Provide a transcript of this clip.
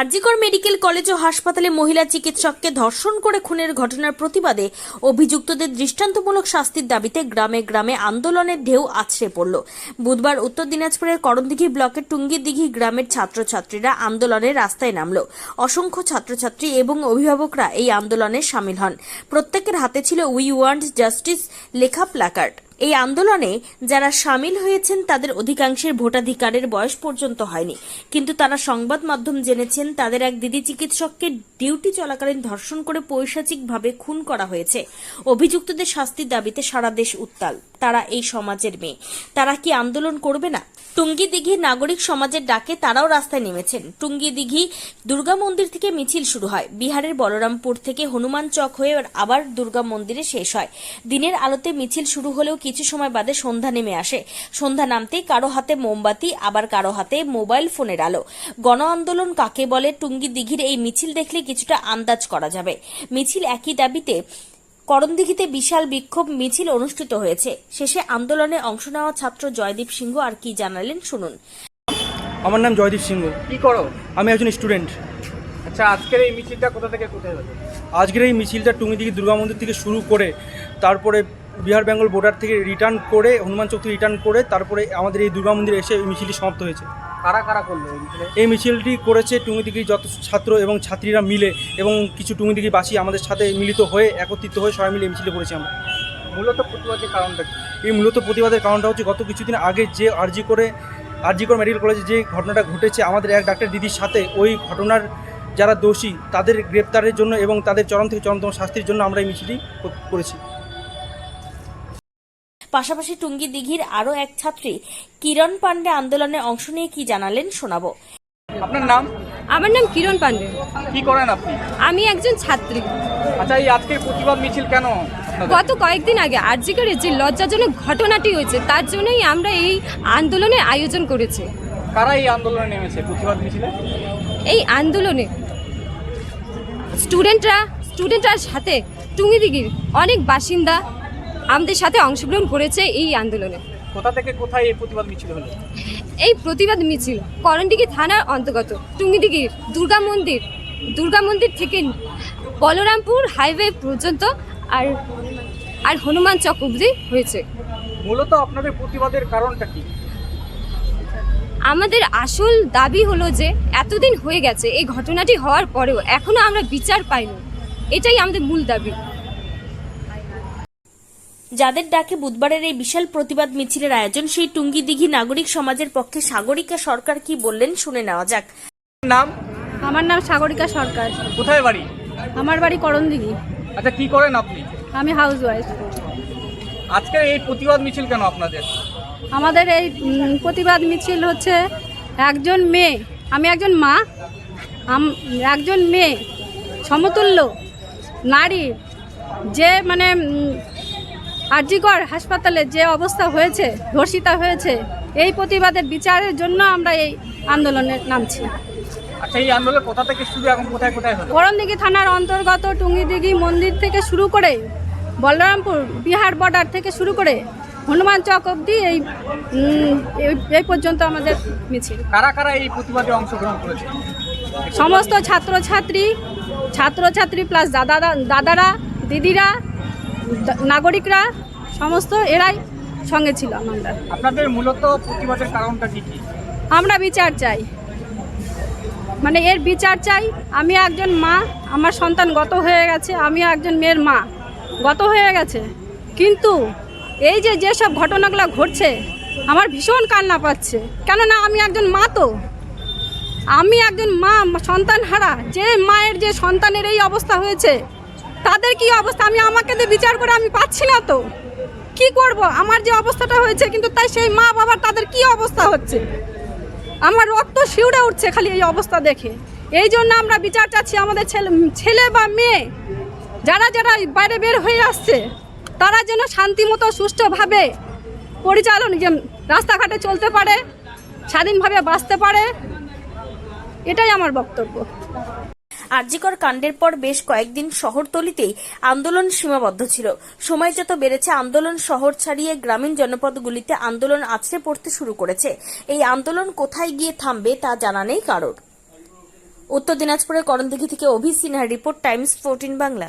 RG Kar medical college ও হাসপাতালে মহিলা চিকিৎসককে ধর্ষণ করে খুনের ঘটনার প্রতিবাদে অভিযুক্তদের দৃষ্টান্তমূলক শাস্তির দাবিতে গ্রামে গ্রামে আন্দোলনের ঢেউ আছড়ে পড়ল। বুধবার উত্তর দিনাজপুরের করণদিঘি ব্লকের টুঙ্গিদিঘি গ্রামের ছাত্রছাত্রীরা আন্দোলনের রাস্তায় নামল। অসংখ্য ছাত্রছাত্রী এবং অভিভাবকরা এই আন্দোলনে সামিল হন। প্রত্যেকের হাতে ছিল উই ওয়ান্ট জাস্টিস লেখা প্ল্যাকার্ড। এই আন্দোলনে যারা সামিল হয়েছেন, তাদের অধিকাংশের ভোটাধিকারের বয়স পর্যন্ত হয়নি। কিন্তু তারা সংবাদ মাধ্যম জেনেছেন, তাদের এক দিদি চিকিৎসককে ডিউটি চলাকালীন ধর্ষণ করে পৈশাচিকভাবে খুন করা হয়েছে। অভিযুক্তদের শাস্তির দাবিতে সারা দেশ উত্তাল। তারা এই সমাজের মেয়ে। তারা কি আন্দোলন করবে না? টুঙ্গি দিঘি নাগরিক সমাজের ডাকে তারাও রাস্তায় নেমেছেন। টুঙ্গি দিঘি দুর্গা মন্দির থেকে মিছিল শুরু হয়। বিহারের বলরামপুর থেকে হনুমান চক হয়ে আবার দুর্গা মন্দিরে শেষ হয়। দিনের আলোতে মিছিল শুরু হলেও কিছু সময় বাদে সন্ধ্যা নেমে আসে। সন্ধ্যা নামতেই কারও হাতে মোমবাতি আবার কারও হাতে মোবাইল ফোনের আলো। গণ আন্দোলন কাকে বলে টুঙ্গি দিঘির এই মিছিল দেখলে কিছুটা আন্দাজ করা যাবে। মিছিল একই দাবিতে করণদিঘিতে বিশাল বিক্ষোভ মিছিল অনুষ্ঠিত হয়েছে। শেষে আন্দোলনে অংশ নেওয়া ছাত্র জয়দীপ সিংহ আর কি জানালেন শুনুন। আমার নাম জয়দীপ সিংহ। কি করো? আমি একজন স্টুডেন্ট। আচ্ছা আজকের এই মিছিলটা কোথা থেকে কোথায় হলো? আজকের এই মিছিলটা টুঙ্গিদিঘি দুর্গা মন্দির থেকে শুরু করে তারপরে বিহার বেঙ্গল বর্ডার থেকে রিটার্ন করে হনুমান চৌক থেকে রিটার্ন করে তারপরে আমাদের এই দুর্গা মন্দিরে এসে এই মিছিলটি সমাপ্ত হয়েছে। কারা কারা করল এই মিছিলটি করেছে টুঙ্গিদিঘির যত ছাত্র এবং ছাত্রীরা মিলে এবং কিছু টুঙ্গিদিঘিবাসী আমাদের সাথে মিলিত হয়ে একত্রিত হয়ে সবাই মিলে এই মিছিলে করেছি আমরা। মূলত প্রতিবাদের কারণটা কি? এই মূলত প্রতিবাদের কারণটা হচ্ছে গত কিছুদিন আগে যে আরজি করে আরজি করে মেডিকেল কলেজে যে ঘটনাটা ঘটেছে আমাদের এক ডাক্তার দিদির সাথে ওই ঘটনার যারা দোষী তাদের গ্রেপ্তারের জন্য এবং তাদের চরম থেকে চরমতম শাস্তির জন্য আমরা এই মিছিলটি করেছি। পাশাপাশি টুঙ্গি দিঘির আরও এক ছাত্রী কিরণ পান্ডে আন্দোলনে অংশ নিয়ে কি জানালেন শোনাবো। আপনার নাম? আমার নাম কিরণ পান্ডে কি করেন আপনি? আমি একজন ছাত্রী। আচ্ছা এই আজকের প্রতিবাদ মিছিল কেন গত কয়েকদিন আগে আরজিকরের যে লজ্জাজনক ঘটনাটি হয়েছে তার জন্যই আমরা এই আন্দোলনের আয়োজন করেছি। কারা এই আন্দোলনে নেমেছে প্রতিবাদ মিছিলে? এই আন্দোলনে স্টুডেন্টরা স্টুডেন্টরার সাথে টুঙ্গিদিঘির অনেক বাসিন্দা আমাদের সাথে অংশগ্রহণ করেছে এই আন্দোলনে। কোথা থেকে কোথায় এই প্রতিবাদ মিছিল হলো? এই প্রতিবাদ মিছিল করণডিঘি থানার অন্তর্গত টুঙ্গিদিঘির দুর্গা মন্দির দুর্গা মন্দির থেকে বলরামপুর হাইওয়ে পর্যন্ত আর আর হনুমান চক অবধি হয়েছে। মূলত আপনাদের প্রতিবাদের কারণটা কি? আমাদের আসল দাবি হলো যে এতদিন হয়ে গেছে এই ঘটনাটি হওয়ার পরেও এখনও আমরা বিচার পাইনি। এটাই আমাদের মূল দাবি। যাদের ডাকে বুধবারের এই বিশাল প্রতিবাদ মিছিলের আয়োজন সেই টুঙ্গি দিঘি নাগরিক সমাজের পক্ষে সাগরিকা সরকার কি বললেন শুনে নেওয়া যাক। নাম? আমার নাম সাগরিকা সরকার। কোথায় বাড়ি? আমার বাড়ি করণদিঘি। আচ্ছা কি করেন আপনি? আমি হাউস ওয়াইফ আজকে এই প্রতিবাদ মিছিল কেন আপনাদের? আমাদের এই প্রতিবাদ মিছিল হচ্ছে একজন মেয়ে আমি একজন মা একজন মেয়ে সমতুল্য নারী যে মানে আরজিকর হাসপাতালে যে অবস্থা হয়েছে ধর্ষিতা হয়েছে এই প্রতিবাদের বিচারের জন্য আমরা এই আন্দোলনে নামছি। আচ্ছা আন্দোলন কোথা থেকে শুরু এখন কোথায় কোথায় হলো? করণদিঘি থানার অন্তর্গত টুঙ্গিদিঘি মন্দির থেকে শুরু করে বলরামপুর বিহার বর্ডার থেকে শুরু করে হনুমান চক অবধি এই এই- পর্যন্ত আমাদের মিছিল। কারা কারা এই প্রতিবাদে অংশগ্রহণ করেছে? সমস্ত ছাত্রছাত্রী ছাত্রছাত্রী প্লাস দাদা দাদারা দিদিরা নাগরিকরা সমস্ত এরাই সঙ্গে ছিল আমরা আপনাদের মূলত প্রতিবাদের কারণটা কি কি? আমরা বিচার চাই। মানে এর বিচার চাই আমি একজন মা আমার সন্তান গত হয়ে গেছে আমি একজন মেয়ের মা গত হয়ে গেছে। কিন্তু এই যে যেসব ঘটনাগুলো ঘটছে আমার ভীষণ কান্না পাচ্ছে। কেননা আমি একজন মা তো। আমি একজন মা সন্তান হারা যে মায়ের যে সন্তানের এই অবস্থা হয়েছে তাদের কি অবস্থা? আমি আমাকে দিয়ে বিচার করে আমি পাচ্ছি না তো। কি করব? আমার যে অবস্থাটা হয়েছে, কিন্তু তাই সেই মা বাবার তাদের কি অবস্থা হচ্ছে? আমার রক্ত শিউড়ে উঠছে খালি এই অবস্থা দেখে। এই জন্য আমরা বিচার চাচ্ছি আমাদের ছেলে ছেলে বা মেয়ে। যারা যারা বাইরে বের হয়ে আসছে, তারা যেন শান্তিমতো, সুষ্ঠুভাবে পরিচালন, যে রাস্তাঘাটে চলতে পারে, স্বাধীনভাবে বাঁচতে পারে, এটাই আমার বক্তব্য। আরজিকর কাণ্ডের পর বেশ কয়েকদিন শহরতলিতেই আন্দোলন সীমাবদ্ধ ছিল। সময় যত বেড়েছে, আন্দোলন শহর ছাড়িয়ে গ্রামীণ জনপদগুলিতে আন্দোলন আছড়ে পড়তে শুরু করেছে। এই আন্দোলন কোথায় গিয়ে থামবে তা জানা নেই কারোর। উত্তর দিনাজপুরের করণদিঘি থেকে অভি সিনহার রিপোর্ট, টাইমস ফোরটিন বাংলা।